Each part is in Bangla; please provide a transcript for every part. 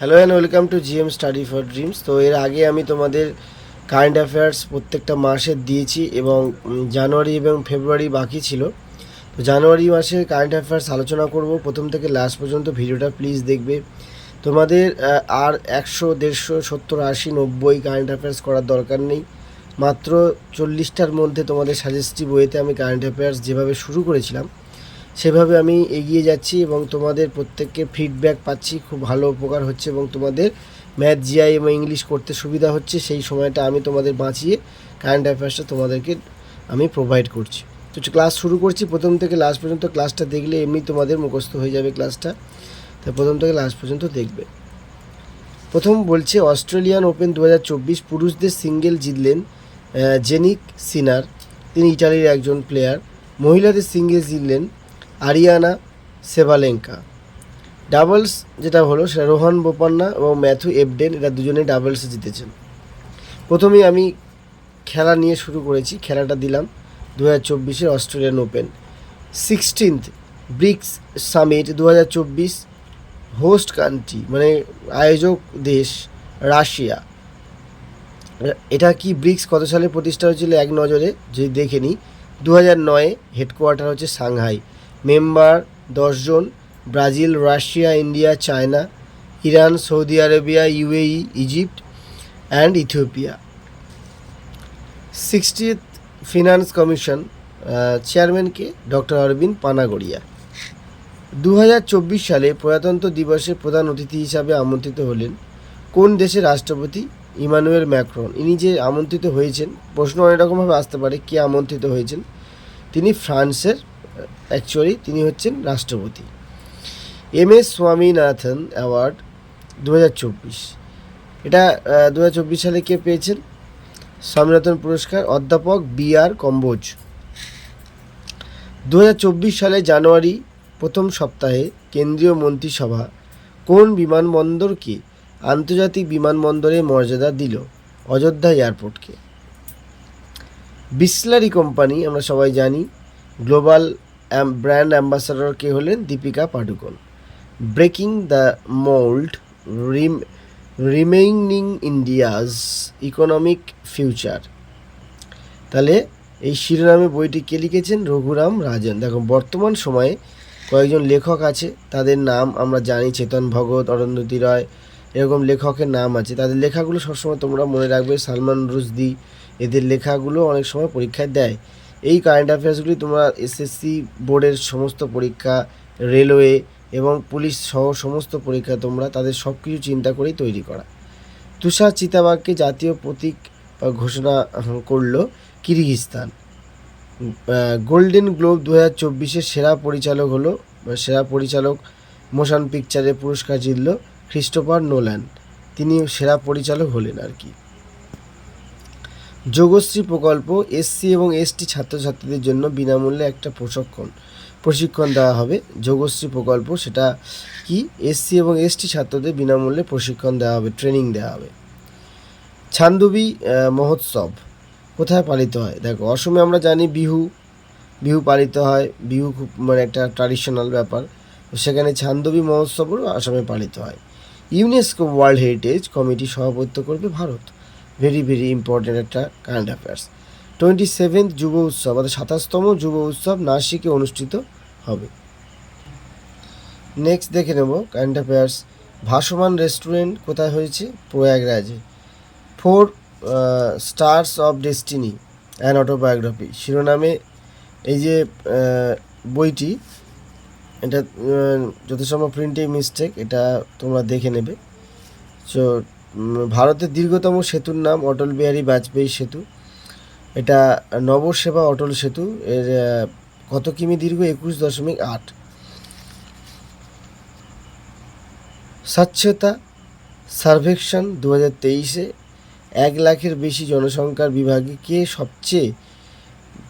Hello and welcome to GM study for dreams তো এর আগে আমি তোমাদের কারেন্ট অ্যাফেয়ার্স প্রত্যেকটা মাসের দিয়েছি এবং জানুয়ারি এবং ফেব্রুয়ারি বাকি ছিল। তো জানুয়ারি মাসে কারেন্ট অ্যাফেয়ার্স আলোচনা করব। প্রথম থেকে লাস্ট পর্যন্ত ভিডিওটা প্লিজ দেখবে। তোমাদের আর একশো, দেড়শো, সত্তর, আশি, নব্বই কারেন্ট অ্যাফেয়ার্স করার দরকার নেই। মাত্র চল্লিশটার মধ্যে তোমাদের সাজেস্টিভ ওয়েতে আমি কারেন্ট অ্যাফেয়ার্স যেভাবে শুরু করেছিলাম সেভাবে আমি এগিয়ে যাচ্ছি এবং তোমাদের প্রত্যেককে ফিডব্যাক পাচ্ছি। খুব ভালো উপকার হচ্ছে এবং তোমাদের ম্যাথ জিআই এবং ইংলিশ করতে সুবিধা হচ্ছে। সেই সময়টা আমি তোমাদের বাঁচিয়ে কারেন্ট অ্যাফেয়ার্সটা তোমাদেরকে আমি প্রোভাইড করছি। তো ক্লাস শুরু করছি। প্রথম থেকে লাস্ট পর্যন্ত ক্লাসটা দেখলে এমনি তোমাদের মুখস্থ হয়ে যাবে ক্লাসটা তো প্রথম থেকে লাস্ট পর্যন্ত দেখবে। প্রথম বলছে অস্ট্রেলিয়ান ওপেন দু হাজার চব্বিশ, পুরুষদের সিঙ্গেল জিতলেন জেনিক সিনার তিনি ইটালির একজন প্লেয়ার মহিলাদের সিঙ্গেল জিতলেন আরিয়ানা সেভালেঙ্কা। ডাবলস যেটা হলো সেটা রোহান বোপান্না এবং ম্যাথু এবডেন, এরা দুজনে ডাবলসে জিতেছেন। প্রথমেই আমি খেলা নিয়ে শুরু করেছি, খেলাটা দিলাম দু হাজার চব্বিশের Australian Open. Sixteenth BRICS summit দু হাজার চব্বিশ হোস্ট কান্ট্রি মানে আয়োজক দেশ রাশিয়া। এটা কি ব্রিক্স কত সালে প্রতিষ্ঠা হয়েছিল এক নজরে যদি দেখে নিই দু হাজার নয়ে হেডকোয়ার্টার হচ্ছে সাংহাই। মেম্বার দশজন, Brazil, Russia, India, China, Iran, Saudi Arabia, UAE, Egypt and Ethiopia. Sixtieth finance commission চেয়ারম্যানকে ডক্টর অরবিন্দ পানাগড়িয়া। দু হাজার চব্বিশ সালে প্রজাতন্ত্র দিবসে প্রধান অতিথি হিসাবে আমন্ত্রিত হলেন কোন দেশের রাষ্ট্রপতি? Emmanuel Macron. ইনি যে আমন্ত্রিত হয়েছেন, প্রশ্ন অনেক রকমভাবে আসতে পারে, কে আমন্ত্রিত হয়েছেন? তিনি ফ্রান্সের অ্যাকচুয়ালি তিনি হচ্ছেন রাষ্ট্রপতি। এম এস স্বামীনাথন অ্যাওয়ার্ড দু হাজার চব্বিশ। এটা দু হাজার চব্বিশ সালে কে পেয়েছেন? স্বামীনাথন পুরস্কার অধ্যাপক বি আর কম্বোজ। দু হাজার চব্বিশ সালে জানুয়ারি প্রথম সপ্তাহে কেন্দ্রীয় মন্ত্রিসভা কোন বিমানবন্দরকে আন্তর্জাতিক বিমানবন্দরের মর্যাদা দিল? অযোধ্যা এয়ারপোর্টকে। বিসলারি কোম্পানি আমরা সবাই জানি, গ্লোবাল ব্র্যান্ড অ্যাম্বাসাডর কে হলেন Deepika Padukone. Breaking the mould, rim, remaining India's economic future. তাহলে এই শিরোনামে বইটি কে লিখেছেন? রঘুরাম রাজন। দেখো বর্তমান সময়ে কয়েকজন লেখক আছে, তাদের নাম আমরা জানি, চেতন ভগত অরুন্ধতী রয় এরকম লেখকের নাম আছে। তাদের লেখাগুলো সবসময় তোমরা মনে রাখবে, সালমান রুশদি, এদের লেখাগুলো অনেক সময় পরীক্ষায় দেয়। এই কারেন্ট অ্যাফেয়ার্সগুলি তোমরা এসএসসি বোর্ডের সমস্ত পরীক্ষা রেলওয়ে এবং পুলিশ সহ সমস্ত পরীক্ষা তোমরা তাদের সব কিছু চিন্তা করেই তৈরি করা। তুষার চিতাবাগকে জাতীয় প্রতীক ঘোষণা করল কিরগিজস্তান। গোল্ডেন গ্লোব দু হাজার চব্বিশের সেরা পরিচালক হলো সেরা পরিচালক মোশন পিকচারে পুরস্কার জিতল ক্রিস্টোফার নোল্যান্ড তিনি সেরা পরিচালক হলেন আর কি। যোগশ্রী প্রকল্প এসসি এবং এসটি ছাত্রছাত্রীদের জন্য বিনামূল্যে একটা প্রশিক্ষণ। প্রশিক্ষণ দেওয়া হবে। যোগশ্রী প্রকল্প সেটা কি? এসসি এবং এসটি ছাত্রদের বিনামূল্যে প্রশিক্ষণ দেওয়া হবে, ট্রেনিং দেওয়া হবে। ছান্দুবি মহোৎসব কোথায় পালিত হয়? দেখো, অসমে আমরা জানি বিহু। বিহু পালিত হয়। বিহু খুব মানে একটা ট্র্যাডিশনাল ব্যাপার। সেখানে ছান্দবী মহোৎসবও আসামে পালিত হয়। ইউনেস্কো ওয়ার্ল্ড হেরিটেজ কমিটি সভাপতিত্ব করবে ভারত। ভেরি ভেরি ইম্পর্টেন্ট একটা কারেন্ট অ্যাফেয়ার্স টোয়েন্টি সেভেন্থ যুব উৎসব, অর্থাৎ সাতাশতম যুব উৎসব নাসিকে অনুষ্ঠিত হবে। নেক্সট দেখে নেব কারেন্ট অ্যাফেয়ার্স ভাসমান রেস্টুরেন্ট কোথায় হয়েছে? প্রয়াগরাজে। Four stars of destiny an autobiography শিরোনামে এই যে বইটি, এটা যথাসম্ভব প্রিন্টিং মিস্টেক এটা তোমরা দেখে নেবে। সো ভারতের দীর্ঘতম সেতুর নাম অটল বিহারী বাজপেয়ী সেতু। এটা নবসেবা অটল সেতু। এর কত কিমি দীর্ঘ? একুশ দশমিক আট। স্বচ্ছতা সার্ভেকশন দু হাজার তেইশে এক লাখের বেশি জনসংখ্যার বিভাগে কে সবচেয়ে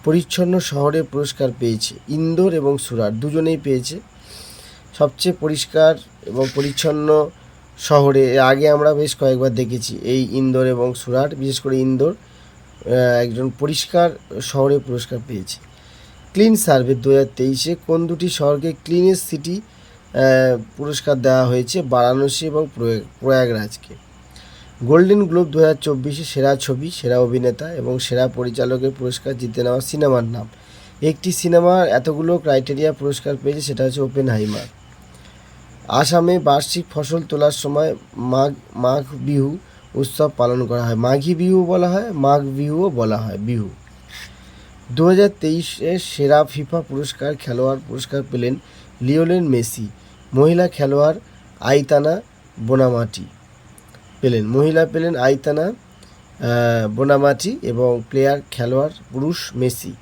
পরিচ্ছন্ন শহরে পুরস্কার পেয়েছে? ইন্দোর এবং সুরাট। দুজনেই পেয়েছে। সবচেয়ে পরিষ্কার এবং পরিচ্ছন্ন শহরে আগে আমরা বেশ কয়েকবার দেখেছি এই ইন্দোর এবং সুরাট, বিশেষ করে ইন্দোর একজন পরিষ্কার শহরে পুরস্কার পেয়েছে। ক্লিন সার্ভে দু হাজার তেইশে কোন দুটি শহরকে ক্লিনেস্ট সিটি পুরস্কার দেওয়া হয়েছে? বারাণসী এবং প্রয়াগ প্রয়াগরাজকে। গোল্ডেন গ্লোব দু হাজার চব্বিশে সেরা ছবি, সেরা অভিনেতা এবং সেরা পরিচালকের পুরস্কার জিতে নেওয়া সিনেমার নাম। একটি সিনেমার এতগুলো ক্রাইটেরিয়া পুরস্কার পেয়েছে, সেটা হচ্ছে ওপেন হাইমার আসামে বার্ষিক ফসল তোলার সময় মাঘ মাঘ বিহু উৎসব পালন করা হয়। মাঘী বিহু বলা হয়, মাঘ বিহুও বলা হয়, বিহু। দু হাজার তেইশে সেরা ফিফা পুরস্কার, খেলোয়াড় পুরস্কার পেলেন লিওলেন মেসি। মহিলা খেলোয়াড় আইতানা বোনামাটি পেলেন। মহিলা পেলেন আইতানা বোনামাটি এবং প্লেয়ার খেলোয়াড় পুরুষ মেসি।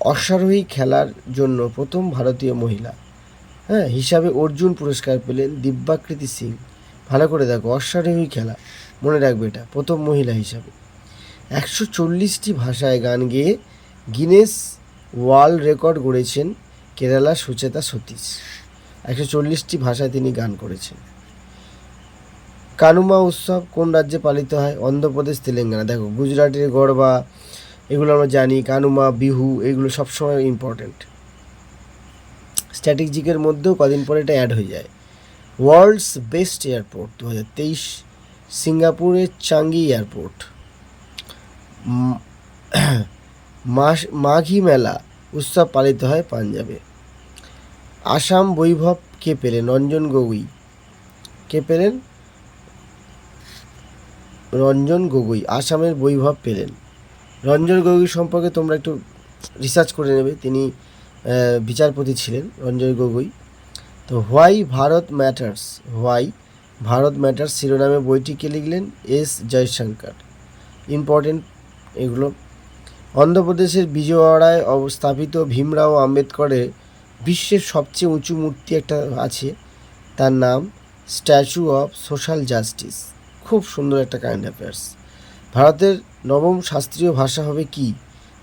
অশ্বারোহী খেলার জন্য প্রথম ভারতীয় মহিলা। হ্যাঁ হিসাবে অর্জুন পুরস্কার পেলেন দিব্যাকৃতি সিং। ভালো করে দেখো, অশ্বারোহী খেলা। মনে রাখবে এটা, প্রথম মহিলা হিসাবে। একশো চল্লিশটি ভাষায় গান গেয়ে গিনেস ওয়ার্ল্ড রেকর্ড গড়েছেন কেরালা সুচেতা সতীশ। একশো চল্লিশটি ভাষায় তিনি গান করেছেন। কানুমা উৎসব কোন রাজ্যে পালিত হয়? অন্ধ্রপ্রদেশ, তেলেঙ্গানা। দেখো, গুজরাটের গরবা এগুলো আমরা জানি। কানুমা, বিহু, এগুলো সবসময় ইম্পর্ট্যান্ট স্ট্র্যাটেজিকের মধ্যেও কদিন পরে এটা অ্যাড হয়ে যায়। ওয়ার্ল্ডস বেস্ট এয়ারপোর্ট দু হাজার তেইশ সিঙ্গাপুরের চাঙ্গি এয়ারপোর্ট মাঘী মেলা উৎসব পালিত হয় পাঞ্জাবে। আসাম বৈভব কে পেলেন? রঞ্জন গগৈ। কে পেলেন? রঞ্জন গগৈ, আসামের বৈভব পেলেন। রঞ্জন গগৈ সম্পর্কে তোমরা একটু রিসার্চ করে নেবে। তিনি বিচারপতি ছিলেন রঞ্জন গগৈ। তো why Bharat matters, why Bharat matters শিরোনামে বইটিকে লিখলেন? এস জয়শঙ্কর। ইম্পর্টেন্ট এগুলো। অন্ধ্রপ্রদেশের বিজয়ওয়াড়ায় অবস্থাপিত ভীমরাও আম্বেদকরের বিশ্বের সবচেয়ে উঁচু মূর্তি একটা আছে। তার নাম স্ট্যাচু অফ সোশ্যাল জাস্টিস। খুব সুন্দর একটা কাইন্ড অ্যাফেয়ার্স। ভারতের নবম শাস্ত্রীয় ভাষা হবে কি?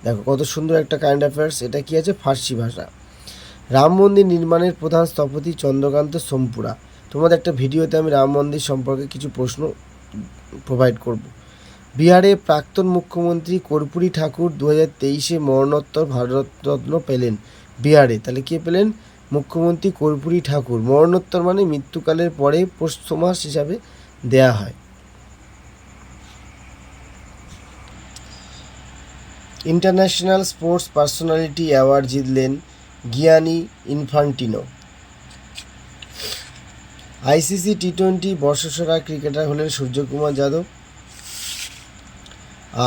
দেখো, কত সুন্দর একটা কাইন্ড অ্যাফেয়ার্স এটা কি আছে? ফার্সি ভাষা। রাম মন্দির নির্মাণের প্রধান স্থপতি চন্দ্রকান্ত সোমপুরা। তোমাদের একটা ভিডিওতে আমি রাম মন্দির সম্পর্কে কিছু প্রশ্ন প্রোভাইড করব। বিহারে প্রাক্তন মুখ্যমন্ত্রী কর্পূরী ঠাকুর দু হাজার তেইশে মরণোত্তর ভারতরত্ন পেলেন বিহারে। তাহলে কে পেলেন? মুখ্যমন্ত্রী কর্পূরী ঠাকুর। মরণোত্তর মানে মৃত্যুকালের পরে পোস্টমাস হিসাবে দেয়া হয়। ইন্টারন্যাশনাল স্পোর্টস পার্সোনালিটি অ্যাওয়ার্ড জিতলেন Gianni Infantino. ICC T twenty বর্ষসেরা ক্রিকেটার হলেন সূর্যকুমার যাদব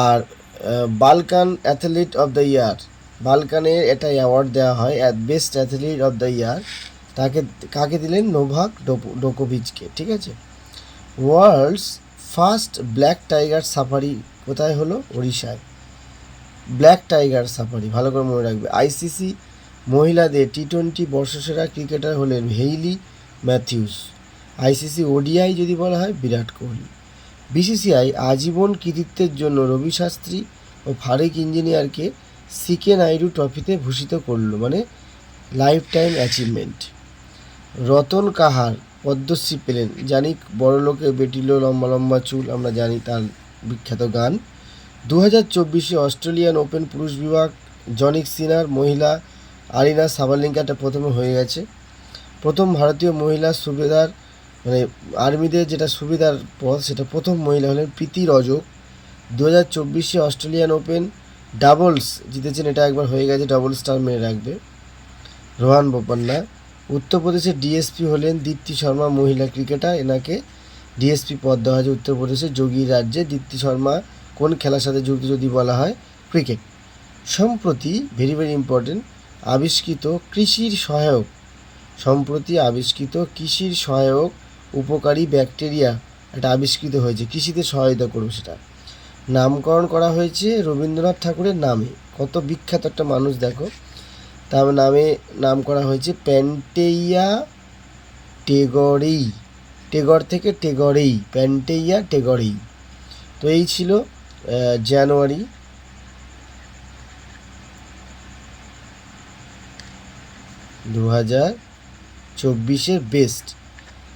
আর Balkan athlete of the year. বালকানের এটা অ্যাওয়ার্ড দেওয়া হয়, at best athlete of the year. তাকে, কাকে দিলেন? নোভাক ডোকোভিচকে, ঠিক আছে? World's first black tiger safari কোথায় হলো? ওড়িশায়। ব্ল্যাক টাইগার সাফারি ভালো করে মনে রাখবে। আইসিসি মহিলাদের টি টোয়েন্টি বর্ষসেরা ক্রিকেটার হলেন হেইলি ম্যাথিউস আইসিসি ওডিআই যদি বলা হয়, বিরাট কোহলি। বিসিসিআই আজীবন কৃতিত্বের জন্য রবি শাস্ত্রী ও ফারিক ইঞ্জিনিয়ারকে সিকে নাইডু ট্রফিতে ভূষিত করল মানে life time achievement Ratan Kahar Padma Shri পেলেন, জানি বড় লোকে বেটিল লম্বা লম্বা চুল, আমরা জানি তার বিখ্যাত গান। দু হাজার চব্বিশে অস্ট্রেলিয়ান ওপেন পুরুষ বিভাগ জনিক সিনার মহিলা আরিনা সাবালিঙ্কাটা প্রথমে হয়ে গেছে। প্রথম ভারতীয় মহিলা সুবেদার মানে আর্মিদের যেটা সুবিধার পদ, সেটা প্রথম মহিলা হলেন প্রীতি রজক। দু হাজার চব্বিশে অস্ট্রেলিয়ান ওপেন ডাবলস জিতেছেন, এটা একবার হয়ে গেছে ডবল স্টার মেয়ে রাখবে। রোহান বোপান্না। উত্তরপ্রদেশের ডিএসপি হলেন দীপ্তি শর্মা, মহিলা ক্রিকেটার। এনাকে ডিএসপি পদ দেওয়া হয়েছে উত্তরপ্রদেশের যোগী রাজ্যে। দীপ্তি শর্মা কোন খেলার সাথে যুক্ত যদি বলা হয়? ক্রিকেট। সম্প্রতি ভেরি ভেরি ইম্পর্টেন্ট আবিষ্কৃত কৃষির সহায়ক। সম্প্রতি আবিষ্কৃত কৃষির সহায়ক উপকারী ব্যাকটেরিয়া একটা আবিষ্কৃত হয়েছে। কৃষিতে সহায়তা করবে সেটা। নামকরণ করা হয়েছে রবীন্দ্রনাথ ঠাকুরের নামে। কত বিখ্যাত একটা মানুষ, দেখো। তার নামে নাম করা হয়েছে প্যান্টেইয়া টেগরেই। টেগর থেকে টেগরেই। প্যান্টেইয়া টেগরেই। তো এই ছিল জানুয়ারি। দু হাজার চব্বিশের বেস্ট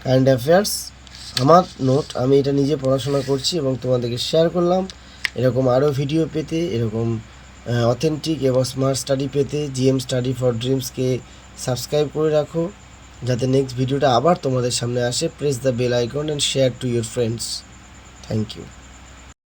কারেন্ট অ্যাফেয়ার্স আমার নোট আমি এটা নিজে পড়াশোনা করছি এবং তোমাদেরকে শেয়ার করলাম। এরকম আরও ভিডিও পেতে, এরকম অথেন্টিক এবং স্মার্ট স্টাডি পেতে জিএম স্টাডি ফর ড্রিমসকে সাবস্ক্রাইব করে রাখো। যাতে নেক্সট ভিডিওটা আবার তোমাদের সামনে আসে press the bell icon and share to your friends thank you